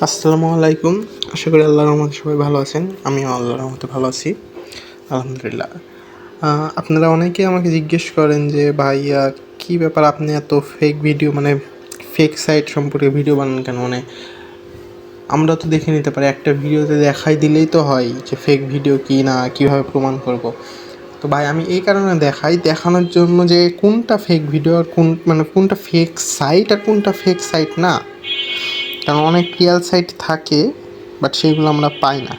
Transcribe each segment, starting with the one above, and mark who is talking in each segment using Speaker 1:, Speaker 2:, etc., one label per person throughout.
Speaker 1: আসসালামু আলাইকুম। আশা করি আল্লাহর রহমতে সবাই ভালো আছেন। আমিও আল্লাহর রহমতে ভালো আছি। আলহামদুলিল্লাহ। আপনারা অনেকেই আমাকে জিজ্ঞেস করেন যে, ভাইয়া, কী ব্যাপার আপনি এত ফেক ভিডিও মানে ফেক সাইট সম্পর্কে ভিডিও বানান কেন? মানে আমরা তো দেখে নিতে পারি, একটা ভিডিওতে দেখাই দিলেই তো হয় যে ফেক ভিডিও কি না, কীভাবে প্রমাণ করব। তো ভাই, আমি এই কারণে দেখাই, দেখানোর জন্য যে কোনটা ফেক ভিডিও আর কোন মানে কোনটা ফেক সাইট আর কোনটা ফেক সাইট না। কারণ অনেক রিয়াল সাইট থাকে, বাট সেইগুলো আমরা পাই না।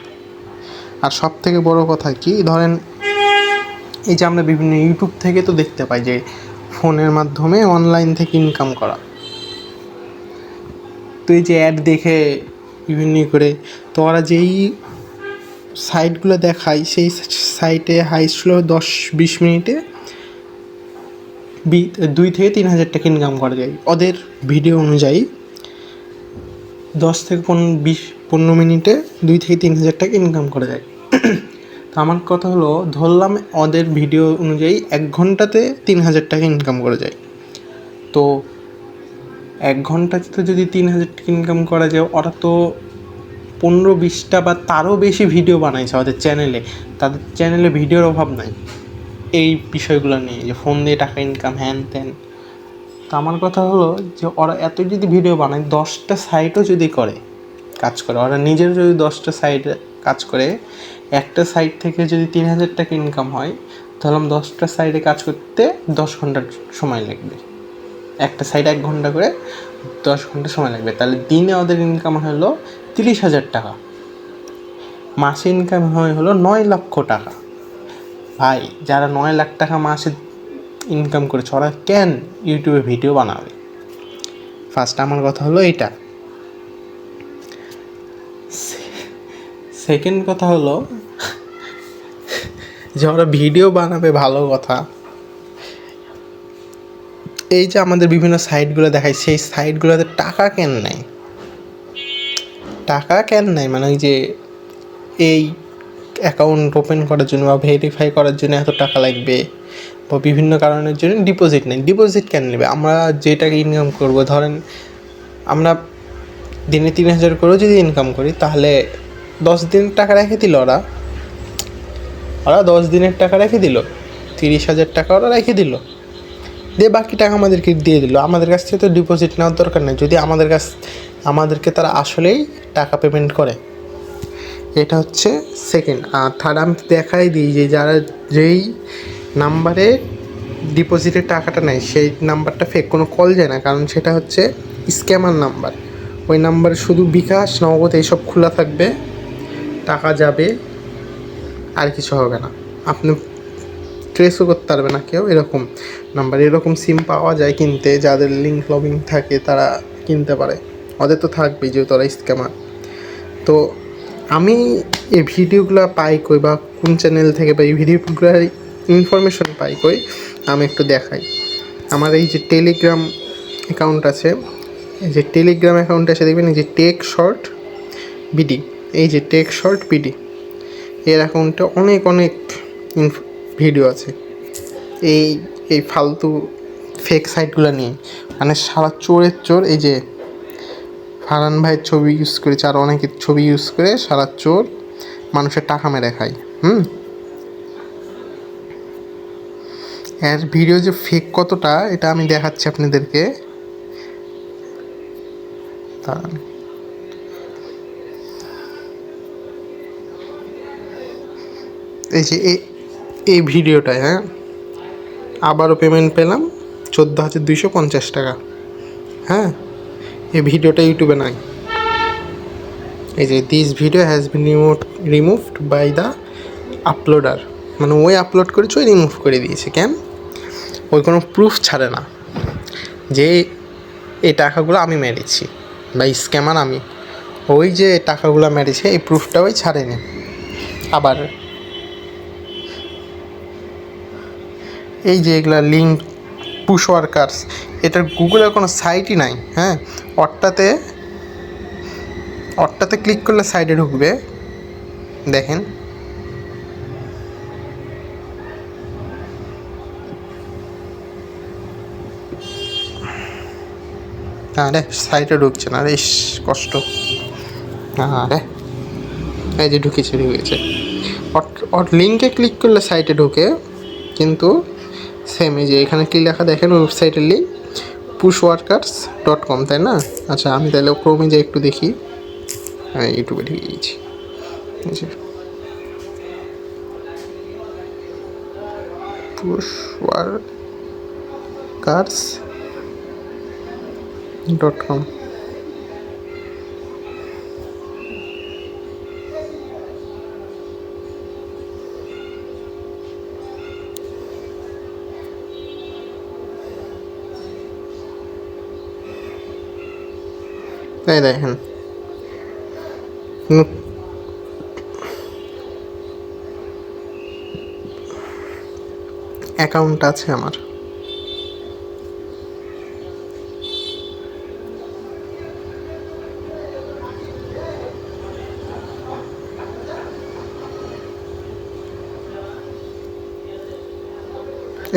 Speaker 1: আর সব থেকে বড় কথা কি, ধরেন এই যে আমরা বিভিন্ন ইউটিউব থেকে তো দেখতে পাই যে ফোনের মাধ্যমে অনলাইন থেকে ইনকাম করা। তো এই যে অ্যাড দেখে বিভিন্ন করে, তো ওরা যেই সাইটগুলো দেখায়, সেই সাইটে হাই স্লো দশ বিশ মিনিটে দুই থেকে তিন হাজার টাকা ইনকাম করা যায়। ওদের ভিডিও অনুযায়ী দশ থেকে পনেরো, বিশ, পনেরো মিনিটে দুই থেকে তিন হাজার টাকা ইনকাম করা যায়। তো আমার কথা হলো, ধরলাম ওদের ভিডিও অনুযায়ী এক ঘন্টাতে তিন হাজার টাকা ইনকাম করা যায়। তো এক ঘন্টাতে যদি তিন হাজার টাকা ইনকাম করা যায়, ওরা তো পনেরো, বিশটা বা তারও বেশি ভিডিও বানাইছে ওদের চ্যানেলে তাদের চ্যানেলে ভিডিওর অভাব নাই। এই বিষয়গুলো নিয়ে, যে ফোন দিয়ে টাকা ইনকাম হ্যান ত্যান তো আমার কথা হলো যে ওরা এত যদি ভিডিও বানায়, দশটা সাইটও যদি করে, কাজ করে, ওরা নিজের যদি দশটা সাইট কাজ করে, একটা সাইট থেকে যদি তিন হাজার টাকা ইনকাম হয়, তাহলে আমার দশটা সাইডে কাজ করতে দশ ঘণ্টা সময় লাগবে। একটা সাইড এক ঘণ্টা করে দশ ঘণ্টা সময় লাগবে। তাহলে দিনে ওদের ইনকাম হলো তিরিশ হাজার টাকা। মাসে ইনকাম হয় হলো নয় লক্ষ টাকা। ভাই, যারা নয় লাখ টাকা মাসে ইনকাম করেছে, ওরা কেন ইউটিউবে ভিডিও বানাবে? ফার্স্ট আমার কথা হলো এটা সেকেন্ড কথা হলো যে ওরা ভিডিও বানাবে ভালো কথা। এই যে আমাদের বিভিন্ন সাইটগুলো দেখায়, সেই সাইটগুলোতে টাকা কেন নেয়? টাকা কেন নেয়? মানে ওই যে এই অ্যাকাউন্ট ওপেন করার জন্য বা ভেরিফাই করার জন্য এত টাকা লাগবে? বা বিভিন্ন কারণের জন্য ডিপোজিট নেই। ডিপোজিট কেন নেবে? আমরা যে টাকা ইনকাম করব, ধরেন আমরা দিনে তিন হাজার করেও যদি ইনকাম করি, তাহলে দশ দিনের টাকা রেখে দিল ওরা। ওরা দশ দিনের টাকা রেখে দিল। তিরিশ হাজার টাকা ওরা রেখে দিল। দিয়ে বাকি টাকা আমাদেরকে দিয়ে দিল। আমাদের কাছ থেকে তো ডিপোজিট নেওয়ার দরকার নেই। যদি আমাদের কাছ, আমাদেরকে তারা আসলেই টাকা পেমেন্ট করে। এটা হচ্ছে সেকেন্ড আর থার্ড আমি দেখাই দিই যে যারা যেই নাম্বারে ডিপোজিটের টাকাটা নেয়, সেই নাম্বারটা ফেক কোনো কল যায় না, কারণ সেটা হচ্ছে স্ক্যামার নাম্বার। ওই নাম্বারে শুধু বিকাশ, নগদ এইসব খোলা থাকবে, টাকা যাবে, আর কিছু হবে না। আপনি ট্রেসও করতে পারবে না কেউ, এরকম নাম্বার, এরকম সিম পাওয়া যায় কিনতে, যাদের লিঙ্ক লবিং থাকে তারা কিনতে পারে। ওদের তো থাকবেই, যেহেতু ওরা স্ক্যামার তো আমি এই ভিডিওগুলো পাই কই, বা কোন চ্যানেল থেকে বা এই ভিডিওগুলোর ইনফরমেশন পাই কই, আমি একটু দেখাই। আমার এই যে টেলিগ্রাম অ্যাকাউন্ট আছে, এই যে টেলিগ্রাম অ্যাকাউন্ট আছে দেখবেন এই যে টেক শর্ট বিডি এই যে টেক শর্ট বিডি এর অ্যাকাউন্টে অনেক অনেক ভিডিও আছে। এই এই ফালতু ফেক সাইটগুলো নিয়ে মানে সারা চোরের চোর, এই যে ফারান ভাইয়ের ছবি ইউজ করেছে, আর অনেকের ছবি ইউজ করে সারা চোর মানুষের টাকা মেরে খায়, হুম? এর ভিডিও যে ফেক কতটা, এটা আমি দেখাচ্ছি আপনাদেরকে। দাঁড়ান। এই যে এই এই ভিডিওটায় হ্যাঁ? আবারও পেমেন্ট পেলাম চোদ্দ হাজার দুইশো পঞ্চাশ টাকা। হ্যাঁ? এই ভিডিওটা ইউটিউবে নাই। এই যে this video has been remove removed by the uploader মানে ওই আপলোড করেছে, ওই রিমুভ করে দিয়েছে, কেন? ওই কোনো প্রুফ ছাড়ে না যে এই টাকাগুলো আমি মেরেছি বা স্ক্যামার আমি। ওই যে টাকাগুলো মেরেছে, এই প্রুফটা ওই ছাড়েনি। আবার এই যে এগুলা লিঙ্ক পুশ ওয়ার্কার্স এটার গুগলের কোনো সাইটই নাই হ্যাঁ? অটটাতে অটটাতে ক্লিক করলে সাইডে ঢুকবে। দেখেন। আরে সাইটে ঢুকছে না ইস, কষ্ট। আরে এই যে ঢুকেছে ঢুকেছে। লিঙ্কে ক্লিক করলে সাইটে ঢুকে কিন্তু সেম এই যে এখানে কি লেখা দেখেন ওয়েবসাইটের link push workers dot com তাই না? আচ্ছা আমি তাহলে ক্রমে যে একটু দেখি। হ্যাঁ ইউটিউবে ঢুকে যে। Push workers dot com. এই দেখেন। অ্যাকাউন্ট আছে আমার।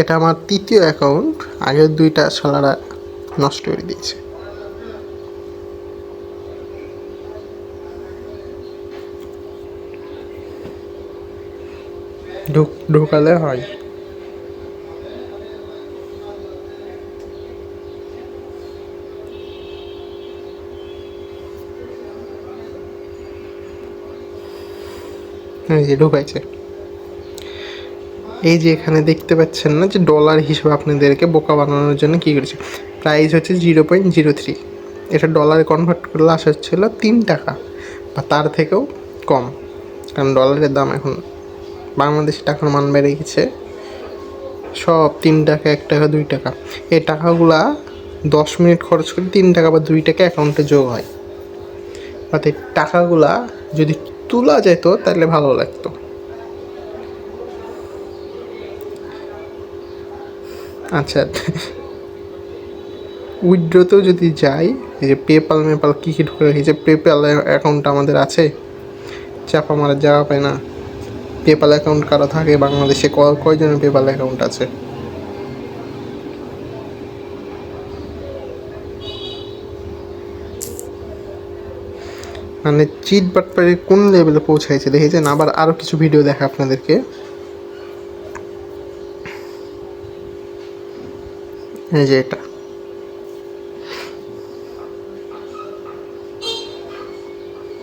Speaker 1: এটা আমার তৃতীয় অ্যাকাউন্ট আগের দুইটা শালারা নষ্ট করে দিয়েছে। ঢুক ঢুকালে হয়। যে ঢুকাইছে। এই যে এখানে দেখতে পাচ্ছেন না যে ডলার হিসেবে আপনাদেরকে বোকা বানানোর জন্য কী করেছে? প্রাইস হচ্ছে জিরো পয়েন্ট জিরো থ্রি এটা ডলারে কনভার্ট করলে আসা ছিল তিন টাকা, বা তার থেকেও কম। কারণ ডলারের দাম এখন বাংলাদেশি টাকার মান বেড়ে গেছে। সব তিন টাকা, এক টাকা, দুই টাকা। এই টাকাগুলা দশ মিনিট খরচ করে তিন টাকা বা দুই টাকা অ্যাকাউন্টে যোগ হয়। এই টাকাগুলা যদি তোলা যেত, তাহলে ভালো লাগতো। আচ্ছা। উইড্রোতেও যদি যাই, এই যে পেপাল মেপাল কী কী ঢুকে রেখেছে পেপাল অ্যাকাউন্ট আমাদের আছে, চাপা মারার যাওয়া পায় না। পেপাল অ্যাকাউন্ট কারও থাকে বাংলাদেশে? কয়জনের পেপাল অ্যাকাউন্ট আছে? মানে চিট বাটপাড়ি কোন লেভেলে পৌঁছাইছে? দেখেছেন আবার আরও কিছু ভিডিও দেখা আপনাদেরকে। এই যে এটা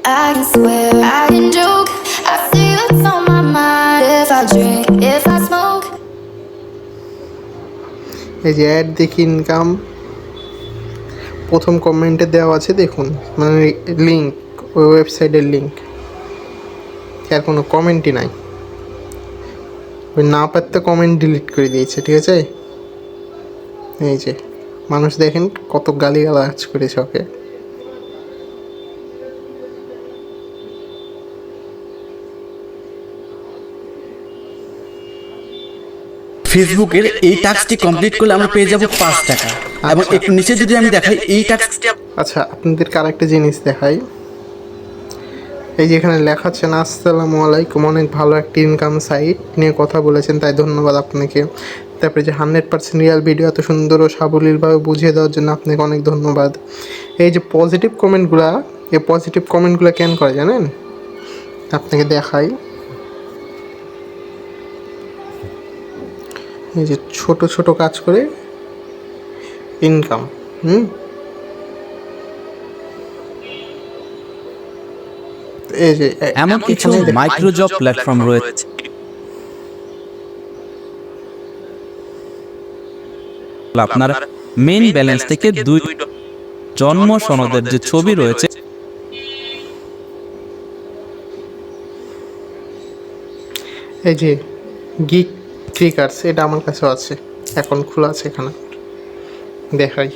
Speaker 2: I can swear, I can joke. I see what's on my mind. If I drink, if I smoke.
Speaker 1: এই যে অ্যাড দেখি ইনকাম প্রথম কমেন্টে দেওয়া আছে দেখুন মানে লিঙ্ক ওই ওয়েবসাইটের লিঙ্ক আর কোনো কমেন্টই নাই ওই না পারতে কমেন্ট ডিলিট করে দিয়েছে ঠিক আছে এই যে মানুষ দেখেন কত গালি গালাজ করেছে ওকে
Speaker 3: ফেসবুকের এই টাস্কটি কমপ্লিট করলে আমরা পেয়ে যাব পাঁচ টাকা। এবং একটু নিচে যদি আমি দেখাই এই টাস্কটি
Speaker 1: আচ্ছা আপনাদের আপনাদেরকে আরেকটা জিনিস দেখাই। এই যে এখানে লেখা আছে না আসসালামু আলাইকুম। অনেক ভালো একটা ইনকাম সাইট নিয়ে কথা বলেছেন তাই ধন্যবাদ আপনাকে। তারপরে যে হান্ড্রেড পার্সেন্ট রিয়াল ভিডিও এত সুন্দর ও সাবলীলভাবে বুঝিয়ে দেওয়ার জন্য আপনাকে অনেক ধন্যবাদ। এই যে পজিটিভ কমেন্টগুলা এই পজিটিভ কমেন্টগুলো কেন করে জানেন? আপনাকে দেখাই। এই যে ছোট ছোট কাজ করে ইনকাম হুম? এই যে
Speaker 3: এমন কিছু মাইক্রোজব প্ল্যাটফর্ম রয়েছে। আপনার মেইন ব্যালেন্স থেকে দুই জন্ম সনদের যে ছবি রয়েছে
Speaker 1: এই যে গিক ট্রিকার্স এটা আমার কাছেও আছে। এখন খোলা আছে এখানে। দেখাই।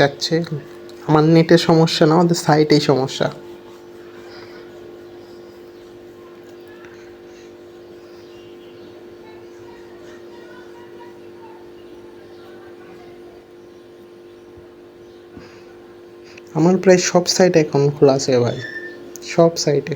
Speaker 1: যাচ্ছে। আমার নেটের সমস্যা না, আমাদের সাইটেই সমস্যা। আমার প্রায় সব সাইট এখন খোলা আছে ভাই। সব সাইটে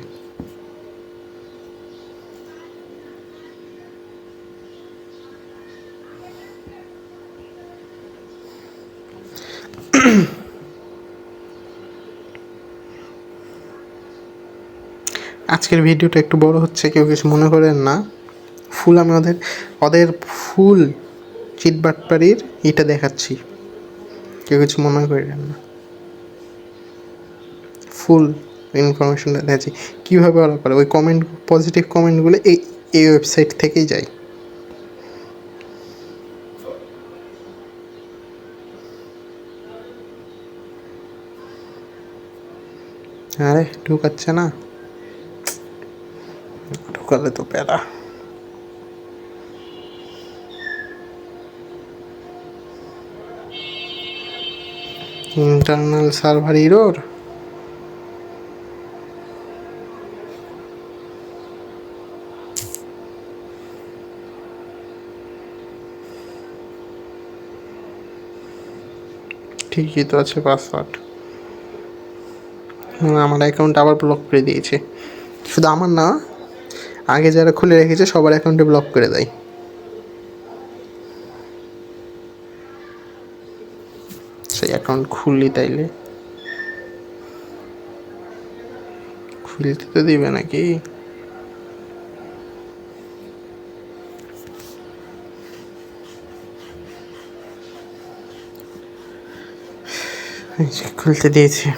Speaker 1: আজকের ভিডিওটা একটু বড় হচ্ছে, কেউ কিছু মনে করেন না। ফুল আমি ওদের ওদের ফুল চিটবাটপাড়ির এটা দেখাচ্ছি। কেউ কিছু মনে করেন না। ফুল ইনফরমেশনটা দেখাচ্ছি। কীভাবে ওরা করে? ওই কমেন্ট পজিটিভ কমেন্টগুলো এই এই ওয়েবসাইট থেকেই যায়। আরে, ঢুকাচ্ছে না? ঢুকালে তো প্যারা। Internal server error? ঠিকই তো আছে পাসওয়ার্ড। আমার অ্যাকাউন্ট আবার ব্লক করে দিয়েছে। শুধু আমার না আগে যারা খুলে রেখেছে, সবার অ্যাকাউন্টে ব্লক করে দেয়। সেই অ্যাকাউন্ট খুললি তাইলে? খুলতে তো দিবে নাকি? খুলতে দিয়েছি।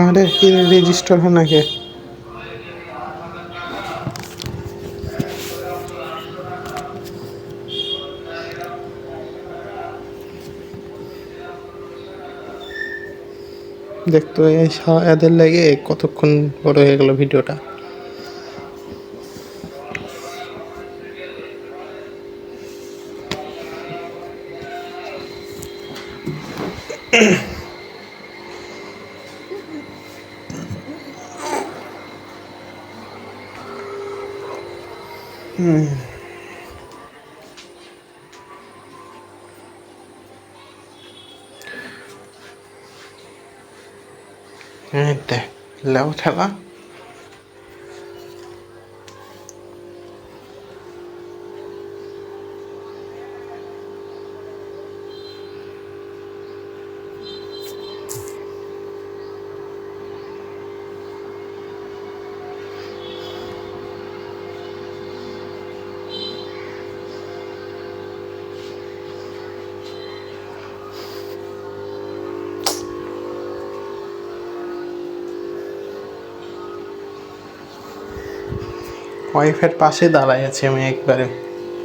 Speaker 1: আমাদের কি রেজিস্টার হয় নাকি? দেখতো এই এদের লাগে কতক্ষণ বড় হয়ে গেল ভিডিওটা। এই দেখ লেও ঠেলা ওয়াইফের পাশে দাঁড়াই আছি আমি একবারে।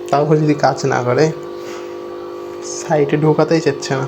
Speaker 1: তাও যদি কাজ না করে সাইটে ঢোকাতেই চাচ্ছে না।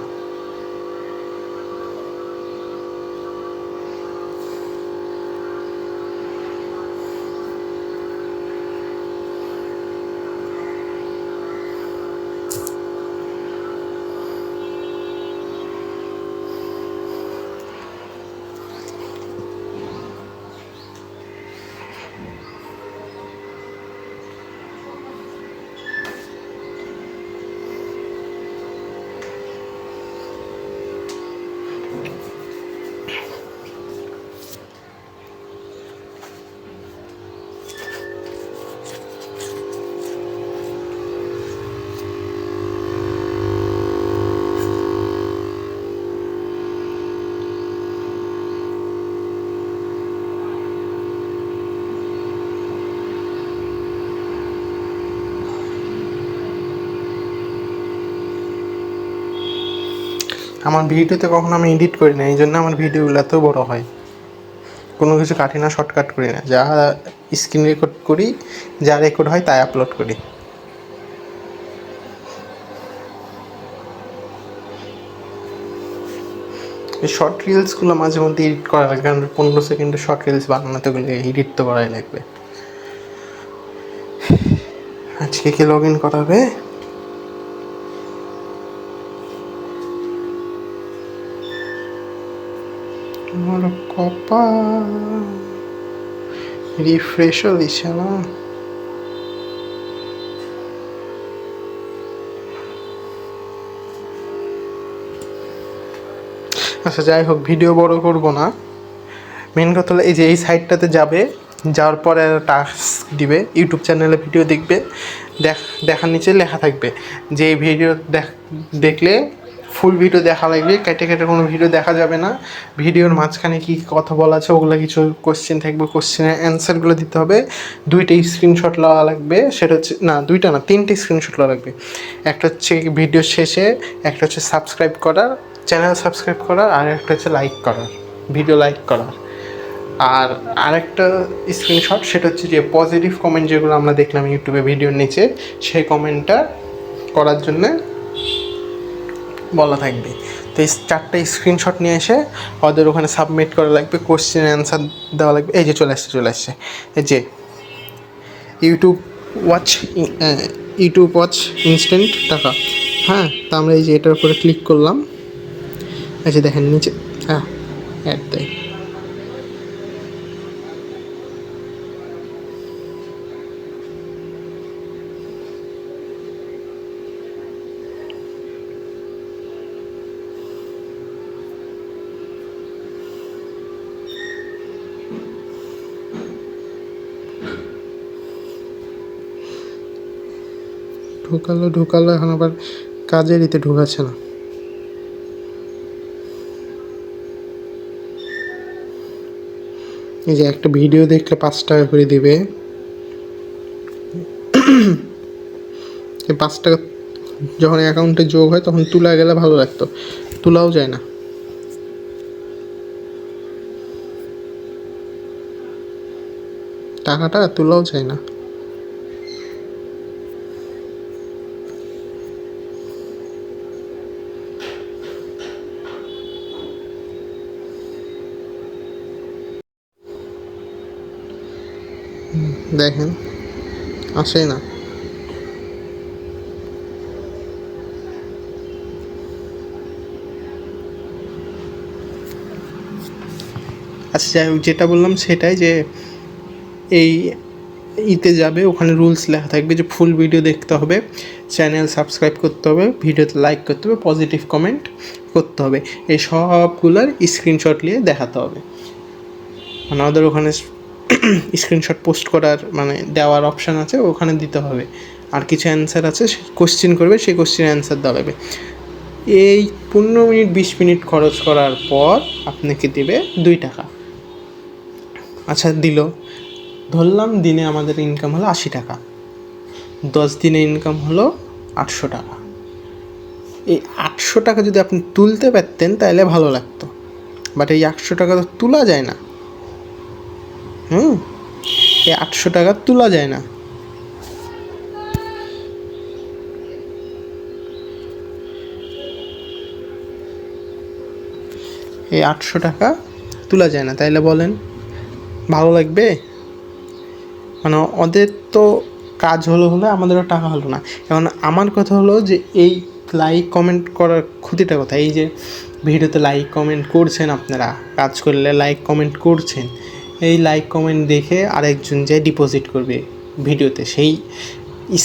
Speaker 1: আমার ভিডিওতে কখনো আমি এডিট করি না এই জন্য আমার ভিডিওগুলো এত বড় হয়। কোনো কিছু কাটি না শর্টকাট করি না। যা স্ক্রিন রেকর্ড করি, যা রেকর্ড হয় তাই আপলোড করি। শর্ট রিলসগুলো মাঝে মধ্যে এডিট করা লাগে, কারণ পনেরো সেকেন্ডের শর্ট রিলস বানাতে গেলে এডিট তো করাই লাগবে। আজকে কি লগ ইন করাবে? আমার কপাল। রিফ্রেশও দিচ্ছে না? আচ্ছা যাই হোক ভিডিও বড় করব না। মেন কথা হলো, এই যে এই সাইটটাতে যাবে, যাওয়ার পরে টাস্ক দিবে ইউটিউব চ্যানেলে ভিডিও দেখবে, দেখ দেখার নিচে লেখা থাকবে। যে এই ভিডিও দেখ দেখলে ফুল ভিডিও দেখা লাগবে। কেটে কেটে কোনো ভিডিও দেখা যাবে না। ভিডিওর মাঝখানে কী কথা বলা আছে, ওগুলো কিছু কোশ্চেন থাকবে কোশ্চেনের অ্যান্সারগুলো দিতে হবে। দুইটা স্ক্রিনশট লওয়া লাগবে, সেটা হচ্ছে, না, দুইটা না, তিনটে স্ক্রিনশট লওয়া লাগবে। একটা হচ্ছে ভিডিও শেষে, একটা হচ্ছে সাবস্ক্রাইব করার চ্যানেল সাবস্ক্রাইব করার, আর একটা হচ্ছে লাইক করার ভিডিও লাইক করার। আর আরেকটা স্ক্রিনশট সেটা হচ্ছে যে পজিটিভ কমেন্ট যেগুলো আমরা দেখলাম ইউটিউবে ভিডিওর নিচে, সেই কমেন্টটা করার জন্যে বলা থাকবে। তো এই চারটে স্ক্রিনশট নিয়ে এসে ওদের ওখানে সাবমিট করা লাগবে কোশ্চেন অ্যান্সার দেওয়া লাগবে। এই যে চলে আসছে চলে আসছে। এই যে YouTube watch YouTube watch instant টাকা। হ্যাঁ তো আমরা এই যে এটার উপরে ক্লিক করলাম। যে দেখেন, নিচে হ্যাঁ অ্যাড দেয়। ঢুকালো ঢুকালো, এখন আবার কাজের ইতে ঢুকাচ্ছে না। এই যে একটা ভিডিও দেখলে পাঁচ টাকা করে দিবে। পাঁচ টাকা যখন অ্যাকাউন্টে যোগ হয় তখন তোলা গেলে ভালো লাগতো, তোলাও যায় না। টাকাটা তোলাও যায় না। দেখেন আসে না। আচ্ছা যেটা বললাম সেটাই যে এই ইতে যাবে, ওখানে রুলস লেখা থাকবে যে ফুল ভিডিও দেখতে হবে, চ্যানেল সাবস্ক্রাইব করতে হবে, ভিডিওতে লাইক করতে হবে, পজিটিভ কমেন্ট করতে হবে। এই সবগুলোর স্ক্রিনশট নিয়ে দেখাতে হবে। মানে ওদের ওখানে স্ক্রিনশট পোস্ট করার মানে দেওয়ার অপশান আছে, ওখানে দিতে হবে। আর কিছু অ্যান্সার আছে কোশ্চেন করবে সেই কোশ্চেন অ্যান্সার লাগবে এই পনেরো মিনিট, বিশ মিনিট খরচ করার পর আপনাকে দেবে দুই টাকা। আচ্ছা দিল। ধরলাম দিনে আমাদের ইনকাম হলো আশি টাকা। দশ দিনে ইনকাম হলো আটশো টাকা। এই আটশো টাকা যদি আপনি তুলতে পারতেন, তাহলে ভালো লাগতো। বাট এই একশো টাকা তো তোলা যায় না। হুম? এই আটশো টাকা তোলা যায় না। এই আটশো টাকা তোলা যায় না, তাইলে বলেন, ভালো লাগবে? মানে ওদের তো কাজ হলো হলো, আমাদেরও টাকা হলো না। এখন আমার কথা হলো যে, এই লাইক কমেন্ট করার ক্ষতিটা কথা এই যে, ভিডিওতে লাইক কমেন্ট করছেন আপনারা, কাজ করলে লাইক কমেন্ট করছেন। এই লাইক কমেন্ট দেখে আরেকজন যে ডিপোজিট করবে ভিডিওতে। সেই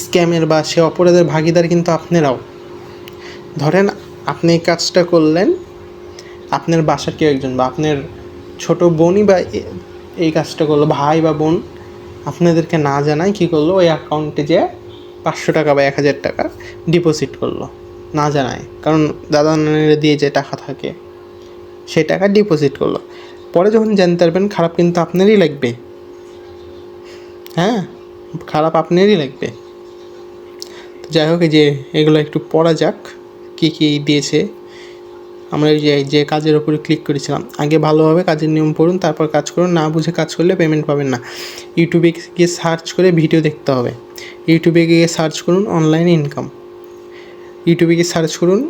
Speaker 1: স্ক্যামের বা সে অপরাধের ভাগিদার কিন্তু আপনারাও। ধরেন আপনি এই কাজটা করলেন, আপনার বাসার কেউ একজন বা আপনার ছোট বোনই বা এই কাজটা করল, ভাই বা বোন আপনাদেরকে না জানাই কী করল? ওই অ্যাকাউন্টে যে পাঁচশো টাকা বা এক হাজার টাকা ডিপোজিট করল, না জানায়। কারণ দাদা নানিরা দিয়ে যে টাকা থাকে, সেই টাকা ডিপোজিট করল। পরে যখন জানতে পারবেন, খারাপ কিন্তু আপনারই লাগবে। হ্যাঁ? খারাপ আপনারই লাগবে। যাই হোক যে এগুলো একটু পড়া যাক, কী কী দিয়েছে। আমরা যে যে কাজের ওপরে ক্লিক করেছিলাম। আগে ভালোভাবে কাজের নিয়ম পড়ুন, তারপর কাজ করুন। না বুঝে কাজ করলে পেমেন্ট পাবেন না। ইউটিউবে গিয়ে সার্চ করে ভিডিও দেখতে হবে। ইউটিউবে গিয়ে সার্চ করুন অনলাইন ইনকাম ইউটিউবে গিয়ে সার্চ করুন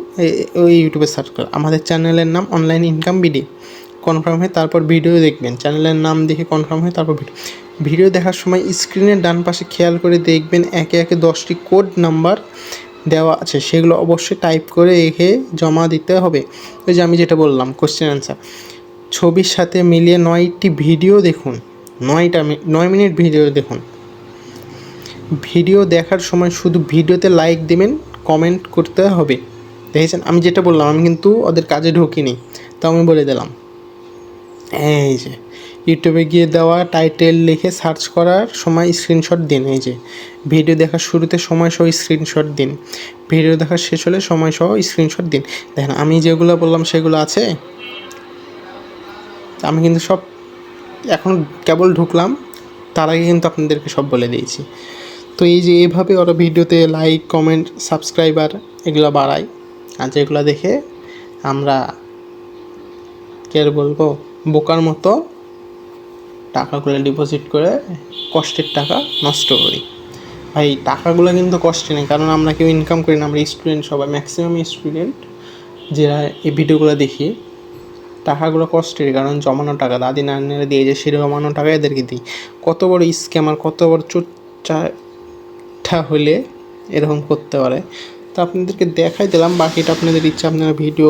Speaker 1: ওই ইউটিউবে সার্চ করুন আমাদের চ্যানেলের নাম অনলাইন ইনকাম বিডি কনফার্ম হয়ে তারপর ভিডিও দেখবেন। চ্যানেলের নাম দেখে কনফার্ম হয়ে তারপর ভিডিও ভিডিও দেখার সময় স্ক্রিনের ডান পাশে খেয়াল করে দেখবেন একে একে দশটি কোড নাম্বার দেওয়া আছে। সেগুলো অবশ্যই টাইপ করে রেখে জমা দিতে হবে। ওই যে আমি যেটা বললাম কোশ্চেন অ্যান্সার ছবির সাথে মিলিয়ে নয়টি ভিডিও দেখুন। নয়টা নয় মিনিট ভিডিও দেখুন। ভিডিও দেখার সময় শুধু ভিডিওতে লাইক দেবেন কমেন্ট করতে হবে। দেখেছেন? আমি যেটা বললাম, আমি কিন্তু ওদের কাজে ঢুকিনি। তো আমি বলে দিলাম। এই যে ইউটিউবে গিয়ে দেওয়া টাইটেল লিখে সার্চ করার সময় স্ক্রিনশট দিন, এই যে। ভিডিও দেখার শুরুতে সময় সহ স্ক্রিনশট দিন। ভিডিও দেখার শেষ হলে সময় সহ স্ক্রিনশট দিন। দেখেন, আমি যেগুলো বললাম সেগুলো আছে। আমি কিন্তু সব এখন কেবল ঢুকলাম, তার আগে কিন্তু আপনাদেরকে সব বলে দিয়েছি। তো এই যে, এভাবে ওরা ভিডিওতে লাইক কমেন্ট সাবস্ক্রাইবার এগুলো বাড়ায়। আর যেগুলো দেখে আমরা, কে বলব? বোকার মতো টাকাগুলো ডিপোজিট করে কষ্টের টাকা নষ্ট করি। ভাই, টাকাগুলো কিন্তু কষ্টে নেই, কারণ আমরা কেউ ইনকাম করি না, আমরা স্টুডেন্ট সবাই ম্যাক্সিমাম স্টুডেন্ট যারা এই ভিডিওগুলো দেখি, টাকাগুলো কষ্টের কারণ জমানো টাকা, দাদি নানিরা দিয়ে যে সেটা জমানো টাকা এদেরকে দিই। কত বড় স্ক্যামার কত বড় চোরটা হলে এরকম করতে পারে। তো আপনাদেরকে দেখাই দিলাম, বাকিটা আপনাদের ইচ্ছা, আপনারা ভিডিও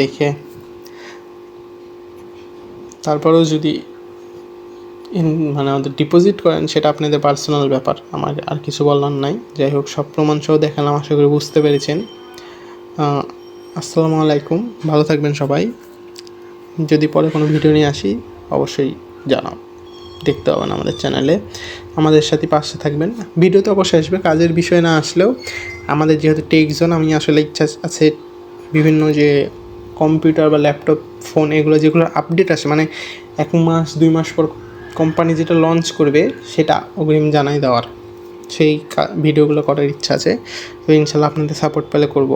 Speaker 1: দেখে তারপরেও যদি ইন- মানে আমাদের ডিপোজিট করেন, সেটা আপনাদের পার্সোনাল ব্যাপার। আমার আর কিছু বলার নাই। যাই হোক, সব প্রমাণ সহ দেখালাম, আশা করি বুঝতে পেরেছেন। আসসালামু আলাইকুম। ভালো থাকবেন সবাই। যদি পরে কোনো ভিডিও নিয়ে আসি, অবশ্যই জানাও। দেখতে পাবেন আমাদের চ্যানেলে আমাদের সাথে পাশে থাকবেন। ভিডিওতে অবশ্যই আসবে, কাজের বিষয় না আসলেও। আমাদের যেহেতু টেক জোন আমি আসলে ইচ্ছা আছে বিভিন্ন যে কম্পিউটার বা ল্যাপটপ, ফোন এগুলো যেগুলো আপডেট আসে মানে এক মাস, দুই মাস পর কোম্পানি যেটা লঞ্চ করবে, সেটা অগ্রিম জানাই দেওয়ার। সেই ভিডিওগুলো করার ইচ্ছা আছে, তো ইনশাল্লাহ আপনাদের সাপোর্ট পেলে করব।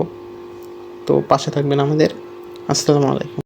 Speaker 1: তো পাশে থাকবেন আমাদের। আসসালামু আলাইকুম।